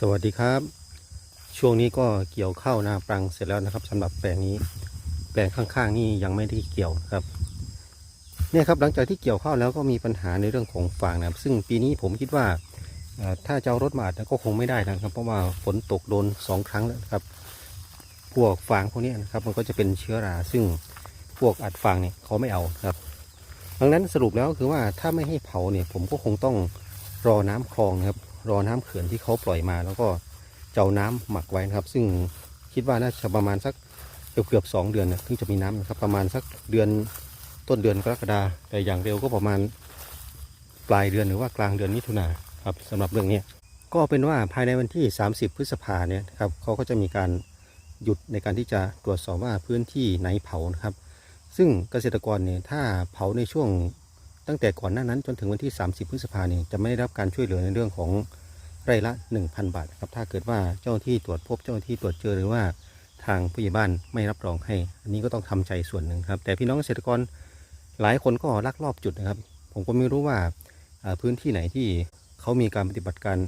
สวัสดีครับ ช่วงนี้ก็เกี่ยวข้าวนาปรังเสร็จแล้วนะครับสำหรับแปลงนี้ แปลงข้างๆนี่ยังไม่ได้เกี่ยวครับเนี่ยครับหลังจากที่เกี่ยวข้าวแล้วก็มีปัญหาในเรื่องของฟางนะครับ ซึ่งปีนี้ผมคิดว่าถ้าจะเอารถมาอัดก็คงไม่ได้นะครับ เพราะว่าฝนตกโดนสองครั้งแล้วครับ พวกฟางพวกนี้นะครับ มันก็จะเป็นเชื้อรา ซึ่งพวกอัดฟางเนี่ยเขาไม่เอาครับดังนั้นสรุปแล้วคือว่าถ้าไม่ให้เผาเนี่ย ผมก็คงต้องรอน้ำคลองนะครับ รอน้ำเขื่อนที่เขาปล่อยมา แล้วก็จะเอาน้ำหมักไว้นะครับ ซึ่งคิดว่าน่าจะประมาณสักเกือบเกือบสองเดือนนะถึงจะมีน้ำนะครับประมาณสักเดือนต้นเดือนกรกฎาแต่อย่างเร็วก็ประมาณปลายเดือนหรือว่ากลางเดือนมิถุนาครับสำหรับเรื่องนี้ก็เป็นว่าภายในวันที่ 30 พฤษภาเนี่ยครับเขาก็จะมีการหยุดในการที่จะตรวจสอบว่าพื้นที่ไหนเผานะครับ ซึ่งเกษตรกรเนี่ยถ้าเผาในช่วงตั้งแต่ก่อนหน้านั้นจนถึงวันที่ 30 พฤษภาเนี่ยจะไม่ได้รับการช่วยเหลือในเรื่องของ ไร่ละ 1,000 บาทครับถ้าเกิดว่าเจ้าหน้าที่ตรวจพบเจ้าหน้าที่ตรวจเจอหรือว่าทางผู้ใหญ่บ้านไม่รับรองให้ อันนี้ก็ต้องทำใจส่วนหนึ่งครับ แต่พี่น้องเกษตรกรหลายคนก็ลักลอบจุดนะครับ ผมก็ไม่รู้ว่าอ่าพื้นที่ไหนที่เขามีการปฏิบัติการ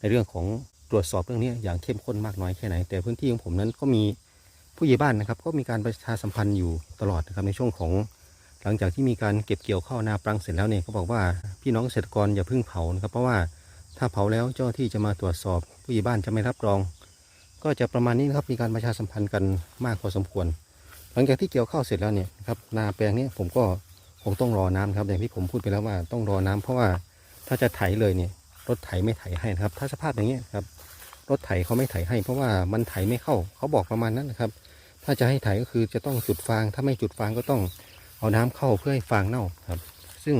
ในเรื่องของตรวจสอบเรื่องนี้อย่างเข้มข้นมากน้อยแค่ไหน แต่พื้นที่ของผมนั้นก็มีผู้ใหญ่บ้านนะครับ ก็มีการประชาสัมพันธ์อยู่ตลอดนะครับในช่วงของหลังจากที่มีการเก็บเกี่ยวข้าวนาปรังเสร็จแล้วเนี่ยเขาบอกว่าพี่น้องเกษตรกรอย่าเพิ่งเผานะครับเพราะว่า ถ้าเผาแล้วเจ้าที่จะมาตรวจสอบผู้ใหญ่บ้านจะไม่รับรอง ก็จะประมาณนี้นะครับมีการประชาสัมพันธ์กันมากพอสมควร หลังจากที่เกี่ยวข้าวเสร็จแล้วเนี่ยครับนาแปลงนี้ผมก็คงต้องรอน้ำครับอย่างที่ผมพูดไปแล้วว่าต้องรอน้ำเพราะว่าถ้าจะไถเลยเนี่ยรถไถไม่ไถให้นะครับ ถ้าสภาพอย่างเงี้ครับรถไถเขาไม่ไถให้ เพราะว่ามันไถไม่เข้าเขาบอกประมาณนั้นนะครับ ถ้าจะให้ไถก็คือจะต้องจุดฟาง ถ้าไม่จุดฟางก็ต้องเอาน้ำเข้าเพื่อให้ฟางเน่าครับ ซึ่ง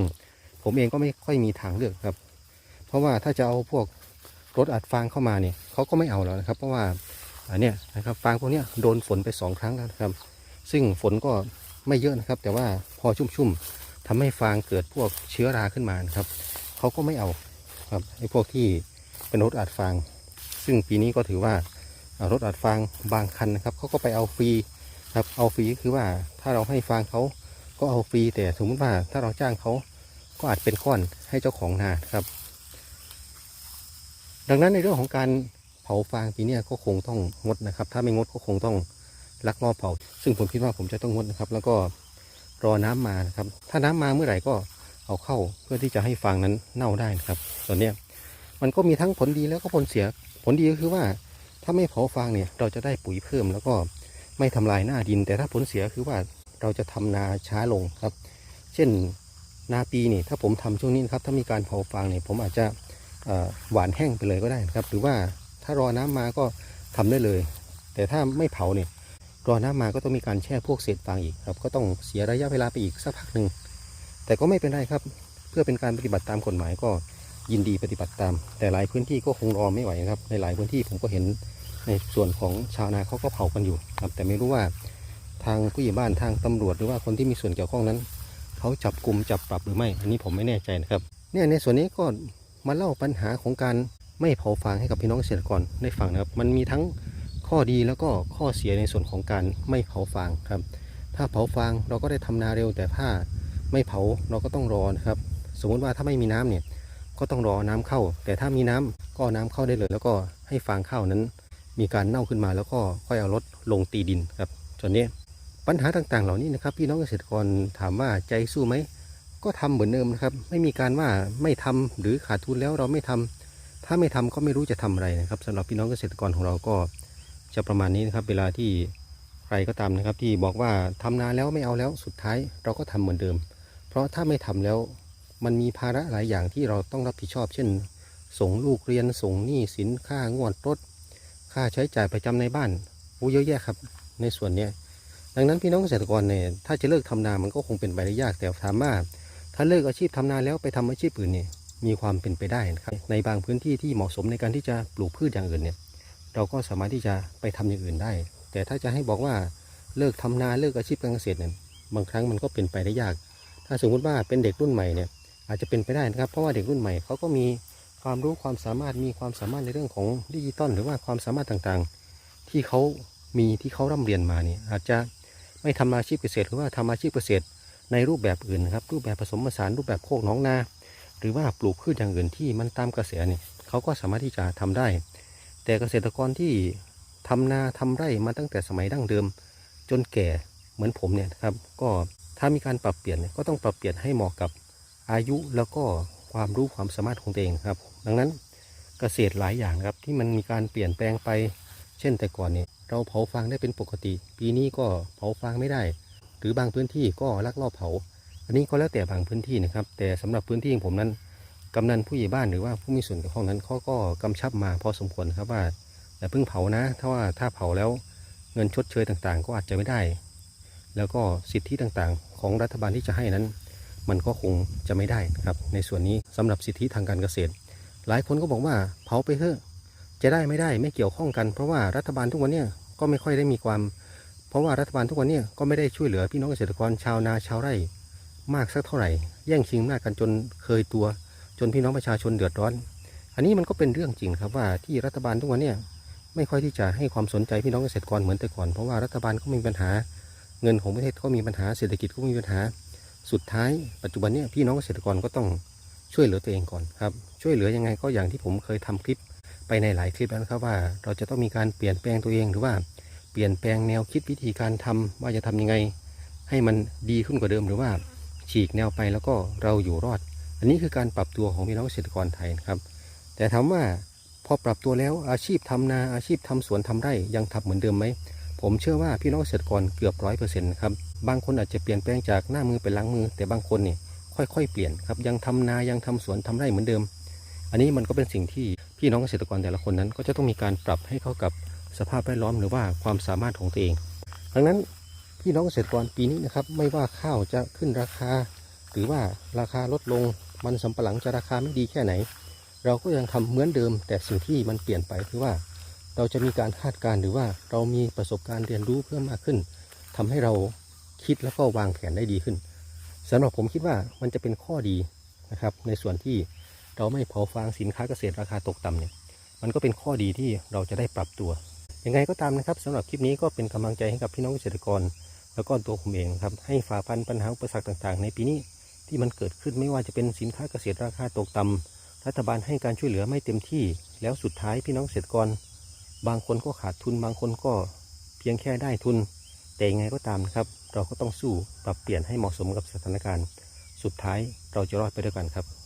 ผมเองก็ไม่ค่อยมีทางเลือกครับ ราะว่าถ้าจะเอาพวกรถอัดฟางเข้ามาเนี่ยเขาก็ไม่เอาแล้วนะครับ เพราะว่าอันเนี้ยนะครับฟางพวกเนี้ยโดนฝนไปสองครั้งแล้วนะครับ ซึ่งฝนก็ไม่เยอะนะครับ แต่ว่าพอชุ่มๆทำให้ฟางเกิดพวกเชื้อราขึ้นมานะครับเขาก็ไม่เอาครับไอ้พวกที่เป็นรถอัดฟาง ซึ่งปีนี้ก็ถือว่ารถอัดฟางบางคันนะครับเขาก็ไปเอาฟรีครับเอาฟรีก็คือว่าถ้าเราให้ฟางเขาก็เอาฟรีแต่สมมติว่าถ้าเราจ้างเขาก็อาจเป็นก้อนให้เจ้าของนาครับ ดังนั้นในเรื่องของการเผาฟางปีนี้ก็คงต้องงดนะครับ ถ้าไม่งดก็คงต้องลักลอบเผา ซึ่งผมคิดว่าผมจะต้องงดนะครับ แล้วก็รอน้ำมานะครับ ถ้าน้ำมาเมื่อไหร่ก็เอาเข้าเพื่อที่จะให้ฟางนั้นเน่าได้นะครับตอนนี้มันก็มีทั้งผลดีแล้วก็ผลเสีย ผลดีก็คือว่าถ้าไม่เผาฟางเนี่ยเราจะได้ปุ๋ยเพิ่ม แล้วก็ไม่ทำลายหน้าดิน แต่ถ้าผลเสียคือว่าเราจะทำนาช้าลงครับ เช่นนาปีนี่ถ้าผมทำช่วงนี้นะครับถ้ามีการเผาฟางเนี่ยผมอาจจะ หวานแห้งไปเลยก็ได้นะครับ หรือว่าถ้ารอน้ำมาก็ทำได้เลย แต่ถ้าไม่เผาเนี่ยรอน้ำมาก็ต้องมีการแช่พวกเศษฟางอีกครับ ก็ต้องเสียระยะเวลาไปอีกสักพักหนึ่งแต่ก็ไม่เป็นไรครับ เพื่อเป็นการปฏิบัติตามกฎหมายก็ยินดีปฏิบัติตาม แต่หลายพื้นที่ก็คงรอไม่ไหวครับ ในหลายพื้นที่ผมก็เห็นในส่วนของชาวนาเขาก็เผากันอยู่ครับ แต่ไม่รู้ว่าทางผู้ใหญ่บ้านทางตำรวจหรือว่าคนที่มีส่วนเกี่ยวข้องนั้น เขาจับกลุ่มจับปรับหรือไม่ อันนี้ผมไม่แน่ใจนะครับ เนี่ยในส่วนนี้ก็ มาเล่าปัญหาของการไม่เผาฟางให้กับพี่น้องเกษตรกรได้ฟังนะครับ มันมีทั้งข้อดีแล้วก็ข้อเสียในส่วนของการไม่เผาฟางครับ ถ้าเผาฟางเราก็ได้ทำนาเร็วแต่ถ้าไม่เผาเราก็ต้องรอนะครับ สมมุติว่าถ้าไม่มีน้ำเนี่ยก็ต้องรอน้ำเข้า แต่ถ้ามีน้ำก็น้ำเข้าได้เลย แล้วก็ให้ฟางข้าวนั้น มีการเน่าขึ้นมาแล้วก็ค่อยเอารถลงตีดินครับส่วนนี้ปัญหาต่างๆ เหล่านี้นะครับ พี่น้องเกษตรกรถามว่าใจสู้ไหม ก็ทำเหมือนเดิมนะครับ ไม่มีการว่าไม่ทำหรือขาดทุนแล้วเราไม่ทำถ้าไม่ทำก็ไม่รู้จะทำอะไรนะครับสำหรับพี่น้องเกษตรกรของเราก็จะประมาณนี้นะครับ เวลาที่ใครก็ตามนะครับ ที่บอกว่าทำนาแล้วไม่เอาแล้วสุดท้ายเราก็ทำเหมือนเดิม เพราะถ้าไม่ทำแล้วมันมีภาระหลายอย่างที่เราต้องรับผิดชอบ เช่น ส่งลูกเรียนส่งหนี้สินค่างวดรถ ค่าใช้จ่ายประจำในบ้านโอ้เยอะแยะครับ ในส่วนเนี้ยดังนั้นพี่น้องเกษตรกรเนี่ยถ้าจะเลิกทำนามันก็คงเป็นไปได้ยากแต่ถามว่า ถ้าเลิกอาชีพทำนาแล้วไปทำอาชีพอื่นเนี่ยมีความเป็นไปได้นะครับ ในบางพื้นที่ที่เหมาะสมในการที่จะปลูกพืชอย่างอื่นเนี่ยเราก็สามารถที่จะไปทำอย่างอื่นได้ แต่ถ้าจะให้บอกว่าเลิกทำนาเลิกอาชีพการเกษตรเนี่ยบางครั้งมันก็เป็นไปได้ยาก ถ้าสมมติว่าเป็นเด็กรุ่นใหม่เนี่ยอาจจะเป็นไปได้นะครับ เพราะว่าเด็กรุ่นใหม่เขาก็มีความรู้ความสามารถมีความสามารถในเรื่องของดิจิตอลหรือว่าความสามารถต่างๆ ที่เขามีที่เขาร่ำเรียนมาเนี่ยอาจจะไม่ทำอาชีพเกษตร หรือว่าทำอาชีพเกษตร ในรูปแบบอื่นนะครับรูปแบบผสมผสานรูปแบบโคกหน้องนา หรือว่าปลูกพืชอย่างอื่นที่มันตามกระแสเนี่ยเขาก็สามารถที่จะทำได้ แต่เกษตรกรที่ทำนาทำไร่มาตั้งแต่สมัยดั้งเดิม จนแก่เหมือนผมเนี่ยครับก็ถ้ามีการปรับเปลี่ยนก็ต้องปรับเปลี่ยนให้เหมาะกับอายุแล้วก็ความรู้ความสามารถของตัวเองครับ ดังนั้นเกษตรหลายอย่างครับที่มันมีการเปลี่ยนแปลงไป เช่นแต่ก่อนเนี่ยเราเผาฟางได้เป็นปกติ ปีนี้ก็เผาฟางไม่ได้ หรือบางพื้นที่ก็ลักลอบเผา อันนี้ก็แล้วแต่บางพื้นที่นะครับ แต่สำหรับพื้นที่ของผมนั้นกำนันผู้ใหญ่บ้านหรือว่าผู้มีส่วนเกี่ยวข้องนั้นเขาก็กำชับมาพอสมควรครับว่าอย่าเพิ่งเผานะ ถ้าว่าถ้าเผาแล้วเงินชดเชยต่างๆ ก็อาจจะไม่ได้ แล้วก็สิทธิต่างๆ ของรัฐบาลที่จะให้นั้น มันก็คงจะไม่ได้นะครับ ในส่วนนี้สำหรับสิทธิทางการเกษตร หลายคนก็บอกว่าเผาไปเถอะจะได้ไม่ได้ไม่เกี่ยวข้องกัน เพราะว่ารัฐบาลทุกวันนี้ก็ไม่ค่อยได้มีความ เพราะว่ารัฐบาลทุกวันนี้ก็ไม่ได้ช่วยเหลือพี่น้องเกษตรกรชาวนาชาวไร่ มากสักเท่าไหร่ แย่งชิงอำนาจกันจนเคยตัว จนพี่น้องประชาชนเดือดร้อน อันนี้มันก็เป็นเรื่องจริงครับว่าที่รัฐบาลทุกวันนี้ไม่ค่อยที่จะให้ความสนใจพี่น้องเกษตรกรเหมือนแต่ก่อน เพราะว่ารัฐบาลก็มีปัญหา เงินของประเทศก็มีปัญหาเศรษฐกิจก็มีปัญหา สุดท้าย ปัจจุบันนี้พี่น้องเกษตรกรก็ต้องช่วยเหลือตัวเองก่อนครับ ช่วยเหลือยังไงก็อย่างที่ผมเคยทำคลิปไปในหลายคลิปแล้วนะครับว่าเราจะต้องมีการเปลี่ยนแปลงตัวเองหรือว่า เปลี่ยนแปลงแนวคิดวิธีการทำว่าจะทำยังไง ให้มันดีขึ้นกว่าเดิมหรือว่าฉีกแนวไปแล้วก็เราอยู่รอด อันนี้คือการปรับตัวของพี่น้องเกษตรกรไทยนะครับ แต่ถามว่าพอปรับตัวแล้วอาชีพทำนาอาชีพทำสวนทำไร่ยังทำเหมือนเดิมไหมผมเชื่อว่าพี่น้องเกษตรกรเกือบร้อยเปอร์เซ็นต์ครับบางคนอาจจะเปลี่ยนแปลงจากหน้ามือเป็นหลังมือ แต่บางคนเนี่ยค่อยๆ เปลี่ยนครับยังทำนายังทำสวนทำไร่เหมือนเดิม อันนี้มันก็เป็นสิ่งที่พี่น้องเกษตรกรแต่ละคนนั้น ก็จะต้องมีการปรับให้เข้ากับ สภาพแวดล้อมหรือว่าความสามารถของตัวเอง ดังนั้นพี่น้องเกษตรกรปีนี้นะครับไม่ว่าข้าวจะขึ้นราคา หรือว่าราคาลดลงมันสำปะหลังจะราคาไม่ดีแค่ไหน เราก็ยังทำเหมือนเดิม แต่สิ่งที่มันเปลี่ยนไปคือว่า เราจะมีการคาดการณ์หรือว่าเรามีประสบการณ์เรียนรู้เพิ่มมากขึ้นทำให้เราคิดแล้วก็วางแผนได้ดีขึ้นสำหรับผมคิดว่ามันจะเป็นข้อดีนะครับ ในส่วนที่เราไม่เผาฟางสินค้าเกษตรราคาตกต่ำเนี่ยมันก็เป็นข้อดีที่เราจะได้ปรับตัว ยังไงก็ตามนะครับสำหรับคลิปนี้ก็เป็นกำลังใจให้กับพี่น้องเกษตรกร แล้วก็ตัวผมเองครับให้ฝ่าฟันปัญหาอุปสรรคต่างๆ ในปีนี้ที่มันเกิดขึ้นไม่ว่าจะเป็นสินค้าเกษตรราคาตกต่ำรัฐบาลให้การช่วยเหลือไม่เต็มที่ แล้วสุดท้ายพี่น้องเกษตรกร บางคนก็ขาดทุนบางคนก็เพียงแค่ได้ทุน แต่ยังไงก็ตามนะครับ เราก็ต้องสู้ปรับเปลี่ยนให้เหมาะสมกับสถานการณ์ สุดท้ายเราจะรอดไปด้วยกันครับ